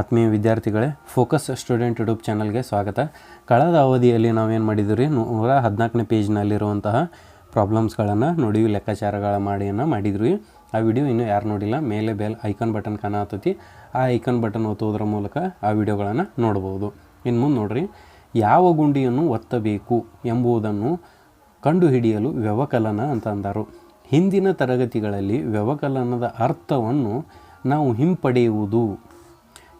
ಆತ್ಮೀಯ ವಿದ್ಯಾರ್ಥಿಗಳೇ focus student YouTube ಚಾನಲ್ಗೆ ಸ್ವಾಗತ. ಕಳೆದ ಅವಧಿಯಲ್ಲಿ ನಾವೇನು ಮಾಡಿದ್ವಿ? ರೀ ನೂರ ಹದಿನಾಲ್ಕನೇ ಪೇಜ್ನಲ್ಲಿರುವಂತಹ ಪ್ರಾಬ್ಲಮ್ಸ್ಗಳನ್ನು ನೋಡಿ, ಲೆಕ್ಕಾಚಾರಗಳ ಮಾಡಿಯನ್ನು ಮಾಡಿದ್ವಿ. ಆ ವಿಡಿಯೋ ಇನ್ನೂ ಯಾರು ನೋಡಿಲ್ಲ, ಮೇಲೆ ಬೆಲ್ ಐಕಾನ್ ಬಟನ್ ಕಾಣತತಿ ಆ ಐಕಾನ್ ಬಟನ್ ಒತ್ತುವುದರ ಮೂಲಕ ಆ ವಿಡಿಯೋಗಳನ್ನು ನೋಡ್ಬೋದು ಇನ್ನು ಮುಂದೆ ನೋಡ್ರಿ, ಯಾವ ಗುಂಡಿಯನ್ನು ಒತ್ತಬೇಕು ಎಂಬುದನ್ನು ಕಂಡುಹಿಡಿಯಲು ವ್ಯವಕಲನ ಅಂತ ಅಂದರು. ಹಿಂದಿನ ತರಗತಿಗಳಲ್ಲಿ ವ್ಯವಕಲನದ ಅರ್ಥವನ್ನು ನಾವು ಹಿಂಪಡೆಯುವುದು.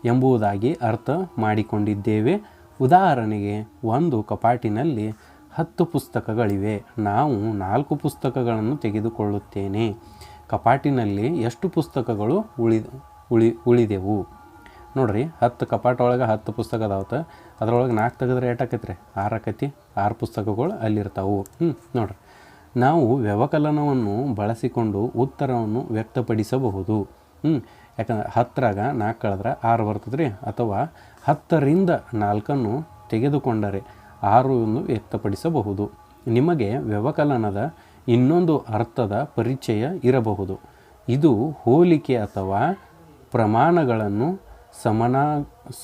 ಎಂಬುದಾಗಿ ಅರ್ಥ ಮಾಡಿಕೊಂಡಿದ್ದೇವೆ. ಉದಾಹರಣೆಗೆ, ಒಂದು ಕಪಾಟಿನಲ್ಲಿ ಹತ್ತು ಪುಸ್ತಕಗಳಿವೆ. ನಾವು ನಾಲ್ಕು ಪುಸ್ತಕಗಳನ್ನು ತೆಗೆದುಕೊಳ್ಳುತ್ತೇನೆ. ಕಪಾಟಿನಲ್ಲಿ ಎಷ್ಟು ಪುಸ್ತಕಗಳು ಉಳಿ ಉಳಿ, ಉಳಿದೆವು? ನೋಡ್ರಿ, ಹತ್ತು ಕಪಾಟ ಒಳಗೆ ಹತ್ತು ಪುಸ್ತಕ ಅದಾವತ್ತ ಅದರೊಳಗೆ ನಾಲ್ಕು ತೆಗೆದ್ರೆ ಏಟ್ ರೀ ಆರು ಆಕೈತಿ ಆರು ಪುಸ್ತಕಗಳು ಅಲ್ಲಿರ್ತಾವೆ. ಹ್ಞೂ ನೋಡ್ರಿ. ನಾವು ವ್ಯವಕಲನವನ್ನು ಬಳಸಿಕೊಂಡು ಉತ್ತರವನ್ನು ವ್ಯಕ್ತಪಡಿಸಬಹುದು. ಹ್ಞೂ ಯಾಕಂದ್ರೆ ಹತ್ತರಾಗ ನಾಲ್ಕು ಕಳೆದ್ರೆ ಆರು ಬರ್ತದೆ ರೀ ಅಥವಾ ಹತ್ತರಿಂದ ನಾಲ್ಕನ್ನು ತೆಗೆದುಕೊಂಡರೆ ಆರು ವ್ಯಕ್ತಪಡಿಸಬಹುದು. ನಿಮಗೆ ವ್ಯವಕಲನದ ಇನ್ನೊಂದು ಅರ್ಥದ ಪರಿಚಯ ಇರಬಹುದು. ಇದು ಹೋಲಿಕೆ ಅಥವಾ ಪ್ರಮಾಣಗಳನ್ನು ಸಮಾನ,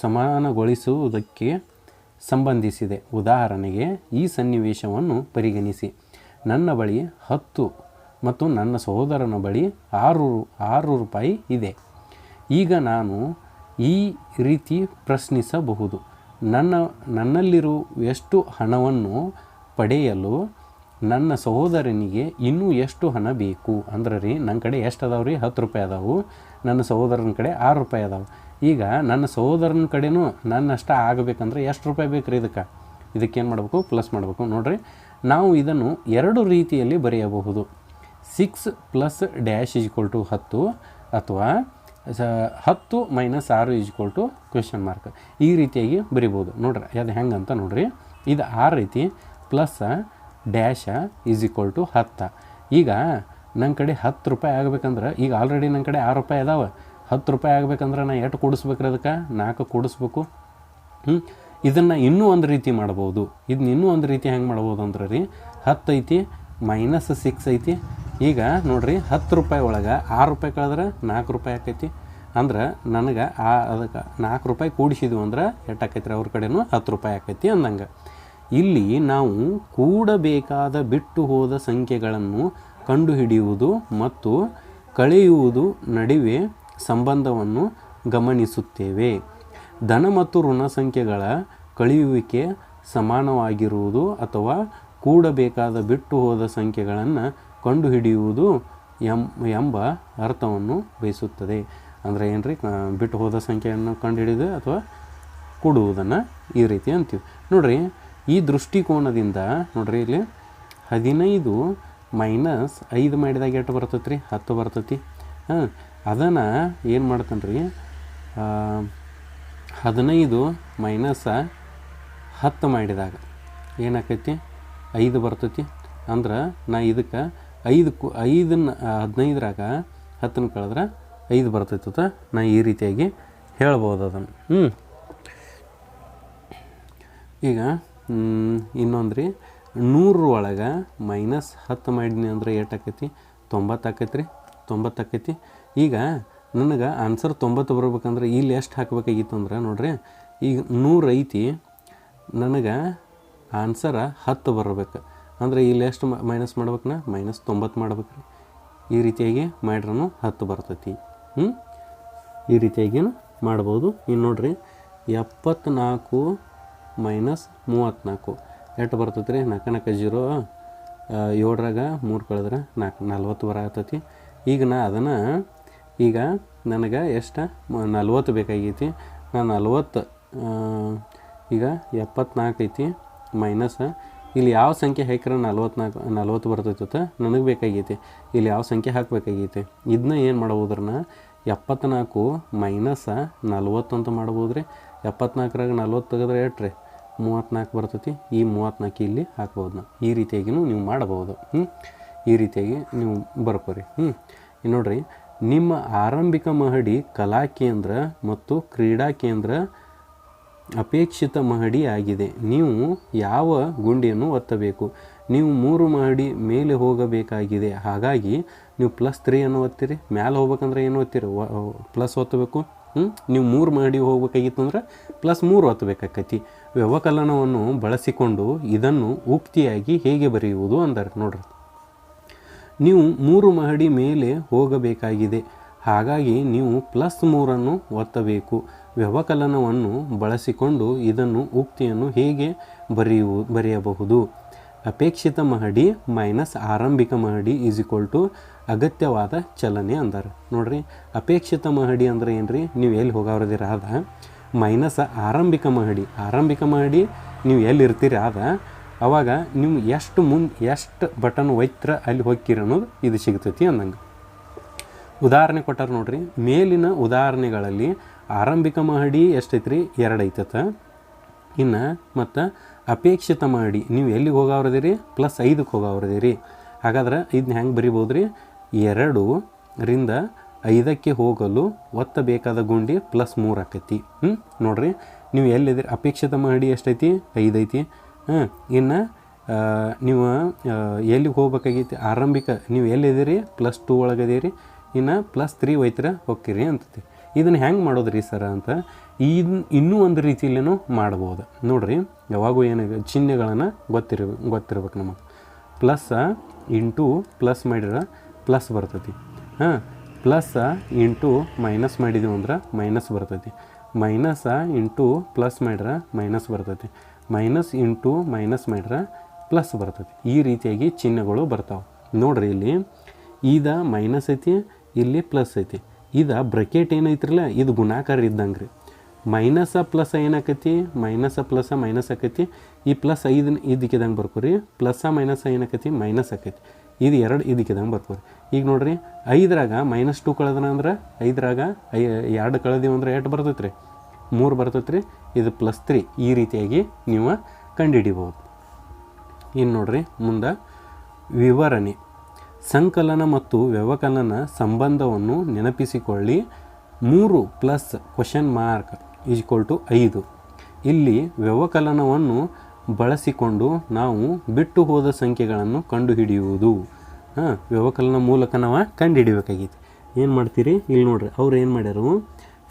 ಸಮಾನಗೊಳಿಸುವುದಕ್ಕೆ ಸಂಬಂಧಿಸಿದೆ. ಉದಾಹರಣೆಗೆ, ಈ ಸನ್ನಿವೇಶವನ್ನು ಪರಿಗಣಿಸಿ. ನನ್ನ ಬಳಿ ಹತ್ತು ಮತ್ತು ನನ್ನ ಸಹೋದರನ ಬಳಿ ಆರು ಆರು ರೂಪಾಯಿ ಇದೆ. ಈಗ ನಾನು ಈ ರೀತಿ ಪ್ರಶ್ನಿಸಬಹುದು. ನನ್ನ ನನ್ನಲ್ಲಿರುವ ಎಷ್ಟು ಹಣವನ್ನು ಪಡೆಯಲು ನನ್ನ ಸಹೋದರನಿಗೆ ಇನ್ನೂ ಎಷ್ಟು ಹಣ ಬೇಕು? ಅಂದ್ರೆ ರೀ ನನ್ನ ಕಡೆ ಎಷ್ಟು ಅದಾವೆ ರೀ? ಹತ್ತು ರೂಪಾಯಿ ಅದಾವು. ನನ್ನ ಸಹೋದರನ ಕಡೆ ಆರು ರೂಪಾಯಿ ಅದಾವೆ. ಈಗ ನನ್ನ ಸಹೋದರನ ಕಡೆನೂ ನನ್ನಷ್ಟ ಆಗಬೇಕಂದ್ರೆ ಎಷ್ಟು ರೂಪಾಯಿ ಬೇಕು ರೀ ಇದಕ್ಕೆ? ಇದಕ್ಕೇನು ಮಾಡಬೇಕು? ಪ್ಲಸ್ ಮಾಡಬೇಕು. ನೋಡಿರಿ, ನಾವು ಇದನ್ನು ಎರಡು ರೀತಿಯಲ್ಲಿ ಬರೆಯಬಹುದು. Six plus dash is equal to ಹತ್ತು ಅಥವಾ ಸ ಹತ್ತು ಮೈನಸ್ ಆರು ಈಜ್ಕೊಲ್ ಟು ಕ್ವೆಶನ್ ಮಾರ್ಕ್ ಈ ರೀತಿಯಾಗಿ ಬರಿಬೋದು. ನೋಡ್ರಿ, ಅದು ಹೆಂಗೆ ಅಂತ ನೋಡ್ರಿ. ಇದು ಆರು ರೀತಿ ಪ್ಲಸ್ ಡ್ಯಾಶ ಈಸ್ ಟು ಹತ್ತು. ಈಗ ನನ್ನ ಕಡೆ ಹತ್ತು ರೂಪಾಯಿ ಆಗ್ಬೇಕಂದ್ರೆ, ಈಗ ಆಲ್ರೆಡಿ ನನ್ನ ಕಡೆ ಆರು ರೂಪಾಯಿ ಅದಾವೆ. ಹತ್ತು ರೂಪಾಯಿ ಆಗ್ಬೇಕಂದ್ರೆ ನಾನು ಎಷ್ಟು ಕೂಡಿಸ್ಬೇಕ್ರಿ ಅದಕ್ಕೆ? ನಾಲ್ಕು ಕೂಡಿಸ್ಬೇಕು. ಹ್ಞೂ ಇದನ್ನು ಇನ್ನೂ ಒಂದು ರೀತಿ ಮಾಡ್ಬೋದು. ಇದನ್ನ ಇನ್ನೂ ಒಂದು ರೀತಿ ಹೆಂಗೆ ಮಾಡ್ಬೋದು ಅಂದ್ರೆ ರೀ ಹತ್ತು ಐತಿ ಮೈನಸ್ ಸಿಕ್ಸ್ ಐತಿ ಈಗ ನೋಡಿರಿ ಹತ್ತು ರೂಪಾಯಿ ಒಳಗೆ ಆರು ರೂಪಾಯಿ ಕಳೆದ್ರೆ ನಾಲ್ಕು ರೂಪಾಯಿ ಆಕೈತಿ. ಅಂದ್ರೆ ನನಗೆ ಆ ಅದಕ್ಕೆ ನಾಲ್ಕು ರೂಪಾಯಿ ಕೂಡಿಸಿದ್ವು ಅಂದ್ರೆ ಎಷ್ಟು ಆಕೈತಿ ಅವ್ರ ಕಡೆನೂ? ಹತ್ತು ರೂಪಾಯಿ ಆಕೈತಿ ಅಂದಂಗೆ. ಇಲ್ಲಿ ನಾವು ಕೂಡಬೇಕಾದ ಬಿಟ್ಟು ಹೋದ ಸಂಖ್ಯೆಗಳನ್ನು ಕಂಡುಹಿಡಿಯುವುದು ಮತ್ತು ಕಳೆಯುವುದು ನಡುವೆ ಸಂಬಂಧವನ್ನು ಗಮನಿಸುತ್ತೇವೆ. ಧನ ಮತ್ತು ಋಣ ಸಂಖ್ಯೆಗಳ ಕಳೆಯುವಿಕೆ ಸಮಾನವಾಗಿರುವುದು ಅಥವಾ ಕೂಡಬೇಕಾದ ಬಿಟ್ಟು ಹೋದ ಸಂಖ್ಯೆಗಳನ್ನು ಕಂಡುಹಿಡಿಯುವುದು ಎಂ, ಎಂಬ ಅರ್ಥವನ್ನು ಬಯಸುತ್ತದೆ. ಅಂದರೆ ಏನು ರೀ ಬಿಟ್ಟು ಹೋದ ಸಂಖ್ಯೆಯನ್ನು ಕಂಡುಹಿಡಿದು ಅಥವಾ ಕೊಡುವುದನ್ನು ಈ ರೀತಿ ಅಂತೀವಿ. ನೋಡ್ರಿ, ಈ ದೃಷ್ಟಿಕೋನದಿಂದ ನೋಡ್ರಿ ಇಲ್ಲಿ ಹದಿನೈದು ಮೈನಸ್ ಐದು ಮಾಡಿದಾಗ ಎಷ್ಟು ಬರ್ತೈತೆ ರೀ ಹತ್ತು ಬರ್ತೈತಿ. ಹಾಂ, ಅದನ್ನು ಏನು ಮಾಡ್ತಾನೆ ರೀ ಹದಿನೈದು ಮೈನಸ್ ಹತ್ತು ಮಾಡಿದಾಗ ಏನಾಕೈತಿ? ಐದು ಬರ್ತೈತಿ. ಅಂದ್ರೆ ನಾ ಇದಕ್ಕೆ ಐದು ಕು ಐದನ್ನ ಹದಿನೈದರಾಗ ಹತ್ತನ್ನು ಕಳೆದ್ರೆ ಐದು ಬರ್ತೈತದ ನಾ ಈ ರೀತಿಯಾಗಿ ಹೇಳ್ಬೋದು ಅದನ್ನು. ಹ್ಞೂ ಈಗ ಇನ್ನೊಂದು ರೀ ನೂರ ಒಳಗೆ ಮೈನಸ್ ಹತ್ತು ಮಾಡಿದ್ನಿ ಅಂದ್ರೆ ಏಟ್ ಆಕೈತಿ? ತೊಂಬತ್ತು ರೀ ತೊಂಬತ್ತು ಆಕೈತಿ. ಈಗ ನನಗೆ ಆನ್ಸರ್ ತೊಂಬತ್ತು ಬರ್ಬೇಕಂದ್ರೆ ಇಲ್ಲಿ ಎಷ್ಟು ಹಾಕಬೇಕಾಗಿತ್ತು ಅಂದ್ರೆ ನೋಡ್ರಿ, ಈಗ ನೂರು ಐತಿ ನನಗೆ ಆನ್ಸರ ಹತ್ತು ಬರಬೇಕು. ಅಂದರೆ ಇಲ್ಲಿ ಎಷ್ಟು ಮೈನಸ್ ಮಾಡ್ಬೇಕನ್ನ ಮೈನಸ್ ತೊಂಬತ್ತು ಮಾಡ್ಬೇಕು ರೀ ಈ ರೀತಿಯಾಗಿ ಮಾಡ್ರೂ ಹತ್ತು ಬರ್ತೈತಿ. ಹ್ಞೂ ಈ ರೀತಿಯಾಗಿನೂ ಮಾಡ್ಬೋದು? ಇನ್ನು ನೋಡಿರಿ, ಎಪ್ಪತ್ನಾಲ್ಕು ಮೈನಸ್ ಮೂವತ್ತ್ನಾಲ್ಕು ಎಷ್ಟು ಬರ್ತೈತಿ ರೀ ನಾಲ್ಕು ನಾಲ್ಕು ಜೀರೋ ಏಳರಾಗ ಮೂರು ಕಳೆದ್ರೆ ನಾಲ್ಕು ನಲ್ವತ್ತು ಆಗ್ತೈತಿ. ಈಗ ನಾ ಅದನ್ನು, ಈಗ ನನಗೆ ಎಷ್ಟು ನಲ್ವತ್ತು ಬೇಕಾಗೈತಿ? ನಾನು ನಲ್ವತ್ತು ಈಗ ಎಪ್ಪತ್ನಾಲ್ಕು ಐತಿ ಮೈನಸ್ ಇಲ್ಲಿ ಯಾವ ಸಂಖ್ಯೆ ಹಾಕಿದ್ರೆ ನಲ್ವತ್ನಾಲ್ಕು, ನಲ್ವತ್ತು ಬರ್ತೈತೆ ನನಗೆ ಬೇಕಾಗೈತಿ. ಇಲ್ಲಿ ಯಾವ ಸಂಖ್ಯೆ ಹಾಕಬೇಕಾಗೈತಿ? ಇದನ್ನ ಏನು ಮಾಡ್ಬೋದ್ರನ್ನ ಎಪ್ಪತ್ನಾಲ್ಕು ಮೈನಸ ನಲ್ವತ್ತು ಅಂತ ಮಾಡ್ಬೋದು ರೀ ಎಪ್ಪತ್ನಾಲ್ಕರಾಗ ನಲ್ವತ್ತು ತೆಗೆದ್ರೆ ಎಷ್ಟು ರೀ ಮೂವತ್ತ್ನಾಲ್ಕು ಬರ್ತೈತಿ. ಈ ಮೂವತ್ತ್ನಾಲ್ಕು ಇಲ್ಲಿ ಹಾಕ್ಬೋದು ನಾವು ಈ ರೀತಿಯಾಗಿಯೂ ನೀವು ಮಾಡಬಹುದು. ಹ್ಞೂ ಈ ರೀತಿಯಾಗಿ ನೀವು ಬರ್ಕೋರಿ. ಹ್ಞೂ ನೋಡ್ರಿ, ನಿಮ್ಮ ಆರಂಭಿಕ ಮಹಡಿ ಕಲಾ ಕೇಂದ್ರ ಮತ್ತು ಕ್ರೀಡಾ ಕೇಂದ್ರ ಅಪೇಕ್ಷಿತ ಮಹಡಿ ಆಗಿದೆ ನೀವು ಯಾವ ಗುಂಡಿಯನ್ನು ಒತ್ತಬೇಕು? ನೀವು ಮೂರು ಮಹಡಿ ಮೇಲೆ ಹೋಗಬೇಕಾಗಿದೆ. ಹಾಗಾಗಿ ನೀವು ಪ್ಲಸ್ ತ್ರೀಯನ್ನು ಒತ್ತಿರಿ. ಮ್ಯಾಲೆ ಹೋಗ್ಬೇಕಂದ್ರೆ ಏನು ಒತ್ತಿರಿ? ಪ್ಲಸ್ ಒತ್ತಬೇಕು. ನೀವು ಮೂರು ಮಹಡಿ ಹೋಗ್ಬೇಕಾಗಿತ್ತು ಅಂದ್ರೆ ಪ್ಲಸ್ ಮೂರು ಒತ್ತಬೇಕಾಕತಿ. ವ್ಯವಕಲನವನ್ನು ಬಳಸಿಕೊಂಡು ಇದನ್ನು ಉಕ್ತಿಯಾಗಿ ಹೇಗೆ ಬರೆಯುವುದು? ಅಂತಾರೆ ನೋಡ್ರಿ. ನೀವು ಮೂರು ಮಹಡಿ ಮೇಲೆ ಹೋಗಬೇಕಾಗಿದೆ. ಹಾಗಾಗಿ ನೀವು ಪ್ಲಸ್ ಮೂರನ್ನು ಒತ್ತಬೇಕು. ವ್ಯವಕಲನವನ್ನು ಬಳಸಿಕೊಂಡು ಇದನ್ನು ಉಕ್ತಿಯನ್ನು ಹೇಗೆ ಬರೆಯುವು ಬರೆಯಬಹುದು? ಅಪೇಕ್ಷಿತ ಮಹಡಿ ಮೈನಸ್ ಆರಂಭಿಕ ಮಹಡಿ ಈಸ್ ಈಕ್ವಲ್ ಟು ಅಗತ್ಯವಾದ ಚಲನೆ ಅಂತಾರೆ ನೋಡ್ರಿ, ಅಪೇಕ್ಷಿತ ಮಹಡಿ ಅಂದ್ರೆ ಏನ್ರಿ? ನೀವು ಎಲ್ಲಿ ಹೋಗೋರದಿರ ಆದ? ಮೈನಸ್ ಆರಂಭಿಕ ಮಹಡಿ. ಆರಂಭಿಕ ಮಹಡಿ ನೀವು ಎಲ್ಲಿ ಇರ್ತೀರಿ ಆದ? ಅವಾಗ ನೀವು ಎಷ್ಟು ಮುಂದೆ ಎಷ್ಟು ಬಟನ್ ಒಯ್ತ್ರ ಅಲ್ಲಿ ಹೋಗ್ತೀರಿ ಅನ್ನೋದು ಇದು ಸಿಗ್ತೈತಿ ಅಂದಂಗೆ. ಉದಾಹರಣೆ ಕೊಟ್ಟಾರ ನೋಡ್ರಿ, ಮೇಲಿನ ಉದಾಹರಣೆಗಳಲ್ಲಿ ಆರಂಭಿಕ ಮಹಡಿ ಎಷ್ಟೈತ್ರಿ? ಎರಡು ಐತತ ಇನ್ನು ಮತ್ತು ಅಪೇಕ್ಷಿತ ಮಹಡಿ, ನೀವು ಎಲ್ಲಿಗೆ ಹೋಗೋರದಿರಿ ಪ್ಲಸ್ ಐದಕ್ಕೆ ಹೋಗೋರದಿರಿ ಹಾಗಾದ್ರೆ ಇದನ್ನ ಹೆಂಗೆ ಬರಿಬೋದು ರೀ ಎರಡು ರಿಂದ ಐದಕ್ಕೆ ಹೋಗಲು ಒತ್ತಬೇಕಾದ ಗುಂಡಿ ಪ್ಲಸ್ ಮೂರು ಆಕೈತಿ. ಹ್ಞೂ ನೋಡ್ರಿ, ನೀವು ಎಲ್ಲಿದ್ದೀರಿ? ಅಪೇಕ್ಷಿತ ಮಹಡಿ ಎಷ್ಟೈತಿ? ಐದೈತಿ ಹಾಂ ಇನ್ನು ನೀವು ಎಲ್ಲಿಗೆ ಹೋಗ್ಬೇಕಾಗೈತಿ? ಆರಂಭಿಕ, ನೀವು ಎಲ್ಲಿದ್ದೀರಿ? ಪ್ಲಸ್ ಟೂ ಒಳಗದೀರಿ. ಇನ್ನು ಪ್ಲಸ್ ತ್ರೀ ಒಯ್ತೀರ ಹೋಗ್ತೀರಿ ಅಂತತಿ. ಇದನ್ನು ಹೆಂಗೆ ಮಾಡೋದ್ರಿ ಸರ ಅಂತ ಇನ್ ಇನ್ನೂ ಒಂದು ರೀತಿಯಲ್ಲೇನೂ ಮಾಡ್ಬೋದು. ನೋಡ್ರಿ, ಯಾವಾಗೂ ಏನು ಚಿಹ್ನೆಗಳನ್ನು ಗೊತ್ತಿರ, ಗೊತ್ತಿರ್ಬೇಕು ನಮಗೆ. ಪ್ಲಸ್ ಇಂಟು ಪ್ಲಸ್ ಮಾಡಿದ್ರೆ ಪ್ಲಸ್ ಬರ್ತೈತಿ. ಹಾಂ ಪ್ಲಸ್ ಇಂಟು ಮೈನಸ್ ಮಾಡಿದೀವಿ ಅಂದ್ರೆ ಮೈನಸ್ ಬರ್ತೈತಿ. ಮೈನಸ್ ಇಂಟು ಪ್ಲಸ್ ಮಾಡ್ರೆ ಮೈನಸ್ ಬರ್ತೈತಿ. ಮೈನಸ್ ಇಂಟು ಮೈನಸ್ ಮಾಡಿರ ಪ್ಲಸ್ ಬರ್ತೈತಿ. ಈ ರೀತಿಯಾಗಿ ಚಿಹ್ನೆಗಳು ಬರ್ತಾವೆ. ನೋಡ್ರಿ ಇಲ್ಲಿ, ಇದ ಮೈನಸ್ ಐತಿ ಇಲ್ಲಿ ಪ್ಲಸ್ ಐತಿ. ಇದು ಬ್ರಕೆಟ್ ಏನೈತ್ರಲ್ಲ, ಇದು ಗುಣಾಕಾರ ಇದ್ದಂಗೆ ರೀ ಮೈನಸ ಪ್ಲಸ್ ಏನಾಕೈತಿ? ಮೈನಸ ಪ್ಲಸ್ ಮೈನಸ್ ಆಕೈತಿ. ಈ ಪ್ಲಸ್ ಐದು ಇದಕ್ಕಿದಂಗೆ ಬರ್ಕೋರಿ. ಪ್ಲಸ ಮೈನಸ್ ಏನಾಕತಿ? ಮೈನಸ್ ಆಕೈತಿ. ಇದು ಎರಡು ಇದಕ್ಕಿದಂಗೆ ಬರ್ಕೋರಿ. ಈಗ ನೋಡ್ರಿ, ಐದರಾಗ ಮೈನಸ್ ಟು ಕಳೆದನ ಅಂದ್ರೆ, ಐದರಾಗ ಐ, ಎರಡು ಕಳೆದೀವಿ ಅಂದ್ರೆ ಎಷ್ಟು ಬರ್ತೈತೆ ರೀ ಮೂರು ಬರ್ತೈತೆ ರೀ ಇದು ಪ್ಲಸ್ ತ್ರೀ. ಈ ರೀತಿಯಾಗಿ ನೀವು ಕಂಡುಹಿಡಿಬೋದು. ಇನ್ನು ನೋಡ್ರಿ, ಮುಂದೆ ವಿವರಣೆ. ಸಂಕಲನ ಮತ್ತು ವ್ಯವಕಲನ ಸಂಬಂಧವನ್ನು ನೆನಪಿಸಿಕೊಳ್ಳಿ. ಮೂರು plus question mark equal to ಐದು. ಇಲ್ಲಿ ವ್ಯವಕಲನವನ್ನು ಬಳಸಿಕೊಂಡು ನಾವು ಬಿಟ್ಟು ಹೋದ ಸಂಖ್ಯೆಗಳನ್ನು ಕಂಡುಹಿಡಿಯುವುದು. ಹಾಂ, ವ್ಯವಕಲನ ಮೂಲಕ ನಾವು ಕಂಡುಹಿಡಿಬೇಕಾಗಿತ್ತು ಏನು ಮಾಡ್ತೀರಿ? ಇಲ್ಲಿ ನೋಡ್ರಿ, ಅವ್ರು ಏನು ಮಾಡ್ಯಾರು?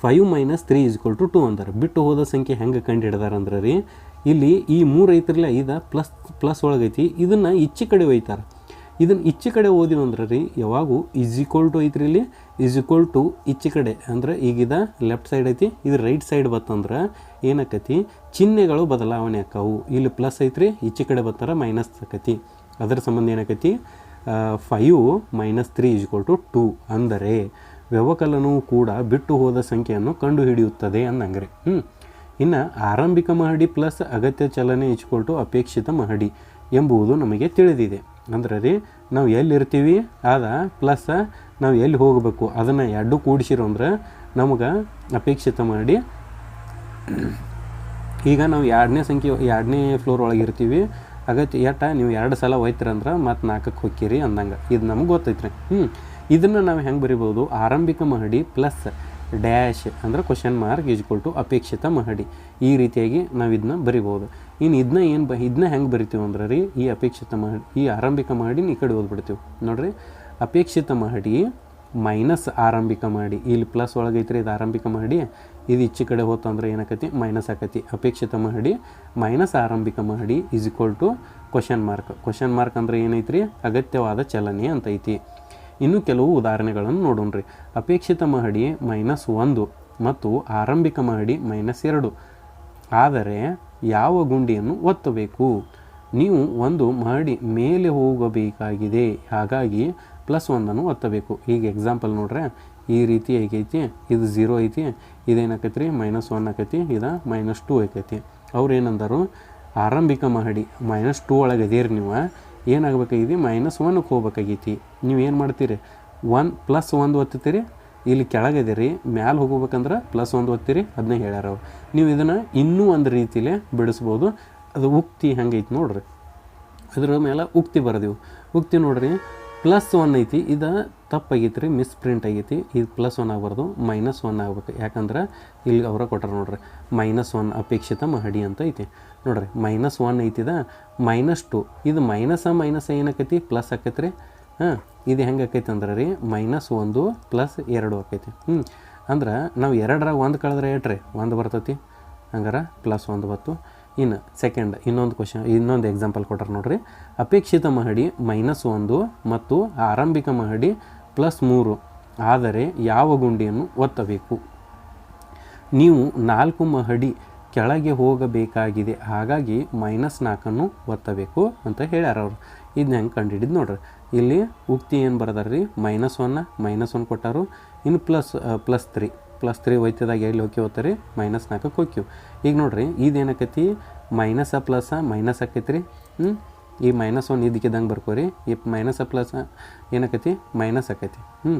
Five minus three is equal to two ಅಂತಾರೆ ಬಿಟ್ಟು ಹೋದ ಸಂಖ್ಯೆ ಹೆಂಗೆ ಕಂಡು ರೀ, ಇಲ್ಲಿ ಈ ಮೂರು ಐತ್ರಲ್ಲ ಐದ ಪ್ಲಸ್ ಪ್ಲಸ್ ಒಳಗೈತಿ. ಇದನ್ನು ಈಚೆ ಕಡೆ ಒಯ್ತಾರೆ. ಇದನ್ನು ಇಚ್ಚಿ ಕಡೆ ಓದಿವಿ ಅಂದ್ರೆ ರೀ, ಯಾವಾಗೂ ಈಸ್ ಈಕ್ವಲ್ ಟು ಐತ್ರಿ ಇಲ್ಲಿ ಈಸ್ ಈಕ್ವಲ್ ಟು ಇಚ್ಚಿ ಕಡೆ. ಅಂದ್ರೆ ಈಗಿದ ಲೆಫ್ಟ್ ಸೈಡ್ ಐತಿ, ಇದು ರೈಟ್ ಸೈಡ್ ಬತ್ತಂದ್ರೆ ಏನಾಕತಿ, ಚಿಹ್ನೆಗಳು ಬದಲಾವಣೆ ಆಕಾವು ಇಲ್ಲಿ ಪ್ಲಸ್ ಐತ್ರಿ ಈಚೆ ಕಡೆ ಬತ್ತಾರ ಮೈನಸ್ ಆಕತಿ. ಅದರ ಸಂಬಂಧ ಏನಾಕತಿ five minus three is equal to two ಅಂದರೆ ವ್ಯವಕಲನವು ಕೂಡ ಬಿಟ್ಟು ಹೋದ ಸಂಖ್ಯೆಯನ್ನು ಕಂಡುಹಿಡಿಯುತ್ತದೆ ಅಂದಂಗ್ರೆ. ಹ್ಞೂ ಇನ್ನು ಆರಂಭಿಕ ಮಹಡಿ ಪ್ಲಸ್ ಅಗತ್ಯ ಚಲನೆ ಈಜ್ಕೊಲ್ ಟು ಅಪೇಕ್ಷಿತ ಮಹಡಿ ಎಂಬುದು ನಮಗೆ ತಿಳಿದಿದೆ. ಅಂದ್ರೆ ರೀ, ನಾವು ಎಲ್ಲಿರ್ತೀವಿ ಆದ ಪ್ಲಸ್ ನಾವು ಎಲ್ಲಿ ಹೋಗಬೇಕು? ಅದನ್ನು ಎರಡು ಕೂಡಿಸಿರೋ ಅಂದ್ರೆ ನಮಗೆ ಅಪೇಕ್ಷಿತ ಮಾಡಿ ಈಗ ನಾವು ಎರಡನೇ ಸಂಖ್ಯೆ, ಎರಡನೇ ಫ್ಲೋರ್ ಒಳಗೆ ಇರ್ತೀವಿ. ಅಗತ್ಯ ಎಟ್ಟ, ನೀವು ಎರಡು ಸಲ ಒಯ್ತೀರಂದ್ರೆ ಮತ್ತು ನಾಲ್ಕಕ್ಕೆ ಹೋಗ್ತೀರಿ ಅಂದಂಗೆ. ಇದು ನಮ್ಗೆ ಗೊತ್ತೈತ್ರಿ. ಹ್ಞೂ ಇದನ್ನು ನಾವು ಹೆಂಗೆ ಬರಿಬೋದು? ಆರಂಭಿಕ ಮಹಡಿ ಪ್ಲಸ್ ಡ್ಯಾಶ್ ಅಂದ್ರೆ question mark is equal to ಅಪೇಕ್ಷಿತ ಮಹಡಿ. ಈ ರೀತಿಯಾಗಿ ನಾವು ಇದನ್ನ ಬರಿಬೋದು. ಇನ್ನು ಇದನ್ನ ಏನು ಬ ಇದನ್ನ ಹೆಂಗೆ ಬರಿತೀವಿ ಅಂದ್ರೆ ರೀ, ಈ ಅಪೇಕ್ಷಿತ ಮಹಡಿ ಈ ಆರಂಭಿಕ ಮಹಡಿನ ಈ ಕಡೆ ಓದ್ಬಿಡ್ತೀವಿ. ನೋಡ್ರಿ, ಅಪೇಕ್ಷಿತ ಮಹಡಿ ಮೈನಸ್ ಆರಂಭಿಕ ಮಾಡಿ ಇಲ್ಲಿ ಪ್ಲಸ್ ಒಳಗೈತ್ರಿ ಇದು ಆರಂಭಿಕ ಮಹಡಿ. ಇದು ಇಚ್ಚು ಕಡೆ ಹೋತಂದ್ರೆ ಏನಾಕತಿ? ಮೈನಸ್ ಆಕತಿ. ಅಪೇಕ್ಷಿತ ಮಹಡಿ ಮೈನಸ್ ಆರಂಭಿಕ ಮಹಡಿ is equal to question mark question mark ಅಂದ್ರೆ ಏನೈತ್ರಿ? ಅಗತ್ಯವಾದ ಚಲನೆ ಅಂತ ಐತಿ. ಇನ್ನು ಕೆಲವು ಉದಾಹರಣೆಗಳನ್ನು ನೋಡೋಣ್ರಿ ಅಪೇಕ್ಷಿತ ಮಹಡಿ ಮೈನಸ್ ಒಂದು ಮತ್ತು ಆರಂಭಿಕ ಮಹಡಿ ಮೈನಸ್ ಎರಡು. ಆದರೆ ಯಾವ ಗುಂಡಿಯನ್ನು ಒತ್ತಬೇಕು? ನೀವು ಒಂದು ಮಹಡಿ ಮೇಲೆ ಹೋಗಬೇಕಾಗಿದೆ. ಹಾಗಾಗಿ ಪ್ಲಸ್ ಒಂದನ್ನು ಒತ್ತಬೇಕು. ಈಗ ಎಕ್ಸಾಂಪಲ್ ನೋಡ್ರೆ, ಈ ರೀತಿ ಐಕೈತಿ ಇದು ಝೀರೋ ಐತಿ ಇದೇನಾಕೈತಿ ರೀ ಮೈನಸ್ ಒನ್ ಆಕೈತಿ, ಇದು ಮೈನಸ್ ಟೂ ಆಕೈತಿ. ಅವ್ರು ಏನಂದರು ಆರಂಭಿಕ ಮಹಡಿ ಮೈನಸ್ ಟೂ ಒಳಗೆ ಇದೀರಿ ನೀವು. ಏನಾಗಬೇಕಾಗಿದೆ? ಮೈನಸ್ ಒನ್ಗೆ ಹೋಗ್ಬೇಕಾಗೈತಿ. ನೀವು ಏನು ಮಾಡ್ತೀರಿ? ಒನ್ ಪ್ಲಸ್ ಒಂದು ಒತ್ತುತ್ತೀರಿ ಇಲ್ಲಿ ಕೆಳಗದಿರಿ ಮ್ಯಾಲೆ ಹೋಗ್ಬೇಕಂದ್ರೆ ಪ್ಲಸ್ ಒಂದು ಒತ್ತೀರಿ. ಅದನ್ನ ಹೇಳ್ಯಾರ ಅವ್ರು. ನೀವು ಇದನ್ನು ಇನ್ನೂ ಒಂದು ರೀತಿಲೇ ಬಿಡಿಸ್ಬೋದು. ಅದು ಉಕ್ತಿ ಹೆಂಗೈತಿ ನೋಡ್ರಿ. ಅದ್ರ ಮೇಲೆ ಉಕ್ತಿ ಬರೆದಿವು. ಉಕ್ತಿ ನೋಡ್ರಿ. ಪ್ಲಸ್ ಒನ್ ಐತಿ, ಇದು ತಪ್ಪಾಗೈತಿ ರೀ ಮಿಸ್ ಪ್ರಿಂಟ್ ಆಗೈತಿ. ಇದು ಪ್ಲಸ್ ಒನ್ ಆಗಬಾರ್ದು ಮೈನಸ್ ಒನ್ ಆಗ್ಬೇಕು. ಯಾಕಂದ್ರೆ ಇಲ್ಲಿ ಅವರ ಕೊಟ್ಟಾರ ನೋಡ್ರಿ ಮೈನಸ್ ಒನ್ ಅಪೇಕ್ಷಿತ ಮಹಡಿ ಅಂತ ಐತಿ. ನೋಡ್ರಿ ಮೈನಸ್ ಒನ್ ಐತಿದ ಮೈನಸ್ ಟು ಇದು ಮೈನಸ ಮೈನಸ್ ಏನಾಕೈತಿ? ಪ್ಲಸ್ ಆಕೈತಿ ರೀ ಹಾಂ, ಇದು ಹೆಂಗೆ ಆಕೈತಿ ಅಂದ್ರೆ ರೀ ಮೈನಸ್ ಒಂದು ಪ್ಲಸ್ ಎರಡು ಆಕೈತಿ. ಹ್ಞೂ ಅಂದ್ರೆ ನಾವು ಎರಡರಾಗ ಒಂದು ಕಳೆದ್ರೆ ಎಟ್ರಿ ಒಂದು ಬರ್ತೈತಿ. ಹಂಗಾರ ಪ್ಲಸ್ ಒಂದು ಬತ್ತು. ಇನ್ನು ಸೆಕೆಂಡ್ ಇನ್ನೊಂದು ಕ್ವಶನ್ ಇನ್ನೊಂದು ಎಕ್ಸಾಂಪಲ್ ಕೊಟ್ಟಾರೆ ನೋಡ್ರಿ. ಅಪೇಕ್ಷಿತ ಮಹಡಿ ಮೈನಸ್ ಒಂದು ಮತ್ತು ಆರಂಭಿಕ ಮಹಡಿ ಪ್ಲಸ್ ಮೂರು. ಆದರೆ ಯಾವ ಗುಂಡಿಯನ್ನು ಒತ್ತಬೇಕು? ನೀವು ನಾಲ್ಕು ಮಹಡಿ ಕೆಳಗೆ ಹೋಗಬೇಕಾಗಿದೆ, ಹಾಗಾಗಿ ಮೈನಸ್ ನಾಲ್ಕನ್ನು ಒತ್ತಬೇಕು ಅಂತ ಹೇಳ್ಯಾರ ಅವರು. ಇದನ್ನ ಹೆಂಗೆ ಕಂಡುಹಿಡಿದು ನೋಡ್ರಿ. ಇಲ್ಲಿ ಉಕ್ತಿ ಏನು ಬರ್ದಾರ ರೀ ಮೈನಸ್ ಒನ್ನ ಮೈನಸ್ ಒನ್ ಕೊಟ್ಟಾರು. ಇನ್ನು plus plus three plus three ಒಯ್ತದಾಗ ಎಲ್ಲಿ ಹೋಗಿ ರೀ ಮೈನಸ್ ನಾಲ್ಕಕ್ಕೆ ಹೋಗ್ತೀವಿ ಈಗ ನೋಡ್ರಿ ಇದೇನಕತಿ ಮೈನಸ ಪ್ಲಸ್ಸ ಮೈನಸ್ ಆಕೈತಿ ರೀ ಹ್ಞೂ ಈ ಮೈನಸ್ ಒನ್ ಇದಕ್ಕಿದ್ದಂಗೆ ಬರ್ಕೋರಿ. ಈ ಮೈನಸ್ ಪ್ಲಸ್ ಏನಾಕೈತಿ ಮೈನಸ್ ಆಕೈತಿ. ಹ್ಞೂ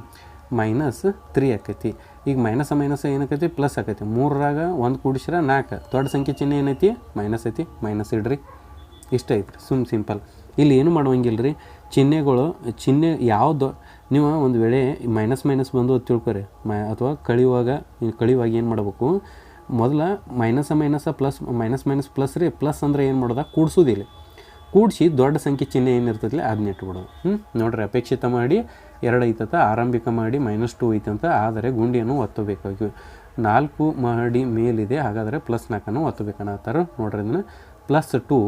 ಮೈನಸ್ ತ್ರೀ ಆಕೈತಿ. ಈಗ ಮೈನಸ್ ಮೈನಸ್ ಏನಕೈತಿ ಪ್ಲಸ್ ಆಕೈತಿ. ಮೂರರಾಗ ಒಂದು ಕೂಡಿಸ್ರ ನಾಲ್ಕು. ದೊಡ್ಡ ಸಂಖ್ಯೆ ಚಿಹ್ನೆ ಏನೈತಿ? ಮೈನಸ್ ಐತಿ. ಮೈನಸ್ ಇಡ್ರಿ ಇಷ್ಟ ಐತ್ರಿ. ಸುಮ್ ಸಿಂಪಲ್ ಇಲ್ಲಿ ಏನು ಮಾಡುವಂಗಿಲ್ಲ ರೀ ಚಿಹ್ನೆಗಳು, ಚಿಹ್ನೆ ಯಾವುದು, ನೀವು ಒಂದು ವೇಳೆ ಮೈನಸ್ ಮೈನಸ್ ಬಂದು ಅದು ತಿಳ್ಕೊರಿ. ಮ, ಅಥವಾ ಕಳಿಯುವಾಗ ಕಳಿಯುವಾಗ ಏನು ಮಾಡಬೇಕು? ಮೊದಲ minus minus plus minus minus plus ರೀ ಪ್ಲಸ್ ಅಂದ್ರೆ ಏನು ಮಾಡೋದ? ಕೂಡ್ಸೋದಿಲ್ಲ ಕೂಡಿಸಿ ದೊಡ್ಡ ಸಂಖ್ಯೆ ಚಿಹ್ನೆ ಏನಿರ್ತದಲ್ಲ ಅದನ್ನ ಇಟ್ಬಿಡೋದು ಹ್ಞೂ ನೋಡ್ರಿ, ಅಪೇಕ್ಷಿತ ಮಾಡಿ ಎರಡು ಐತತ, ಆರಂಭಿಕ ಮಾಡಿ ಮೈನಸ್ ಟು ಐತಂತ, ಆದರೆ ಗುಂಡಿಯನ್ನು ಒತ್ತಬೇಕಾಗಿ. ನಾಲ್ಕು ಮಾಡಿ ಮೇಲಿದೆ, ಹಾಗಾದರೆ ಪ್ಲಸ್ ನಾಲ್ಕನ್ನು ಒತ್ತಬೇಕನ್ನತ್ತಾರ ನೋಡ್ರಿ ಅದನ್ನು plus two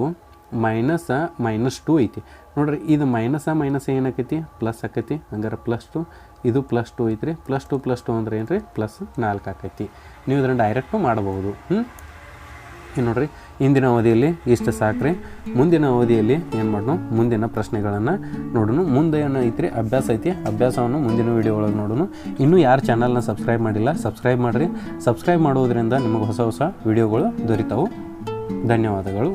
minus minus two ಐತಿ. ನೋಡ್ರಿ, ಇದು ಮೈನಸ ಮೈನಸ್ ಏನಾಕೈತಿ ಪ್ಲಸ್ ಆಕೈತಿ? ಹಂಗಾರೆ ಪ್ಲಸ್ ಟು ಇದು ಪ್ಲಸ್ ಟು ಐತ್ರಿ. ಪ್ಲಸ್ ಟು ಪ್ಲಸ್ ಟು ಅಂದ್ರೆ ಏನು ರೀ ಪ್ಲಸ್ ನಾಲ್ಕು ಆಕೈತಿ. ನೀವು ಇದನ್ನು ಡೈರೆಕ್ಟು ಮಾಡಬಹುದು. ಹ್ಞೂ ನೋಡ್ರಿ ಇಂದಿನ ಅವಧಿಯಲ್ಲಿ ಇಷ್ಟು ಸಾಕ್ರಿ. ಮುಂದಿನ ಅವಧಿಯಲ್ಲಿ ಏನು ಮಾಡೋಣ ಮುಂದಿನ ಪ್ರಶ್ನೆಗಳನ್ನು ನೋಡೋಣ ಮುಂದೆ ಏನು ಐತ್ರಿ? ಅಭ್ಯಾಸ ಐತಿ. ಅಭ್ಯಾಸವನ್ನು ಮುಂದಿನ ವಿಡಿಯೋ ಒಳಗೆ ನೋಡೋಣ ಇನ್ನೂ ಯಾರು ಚಾನಲ್ನ ಸಬ್ಸ್ಕ್ರೈಬ್ ಮಾಡಿಲ್ಲ ಸಬ್ಸ್ಕ್ರೈಬ್ ಮಾಡಿರಿ. ಸಬ್ಸ್ಕ್ರೈಬ್ ಮಾಡೋದ್ರಿಂದ ನಿಮಗೆ ಹೊಸ ಹೊಸ ವಿಡಿಯೋಗಳು ದೊರೀತಾವು. ಧನ್ಯವಾದಗಳು.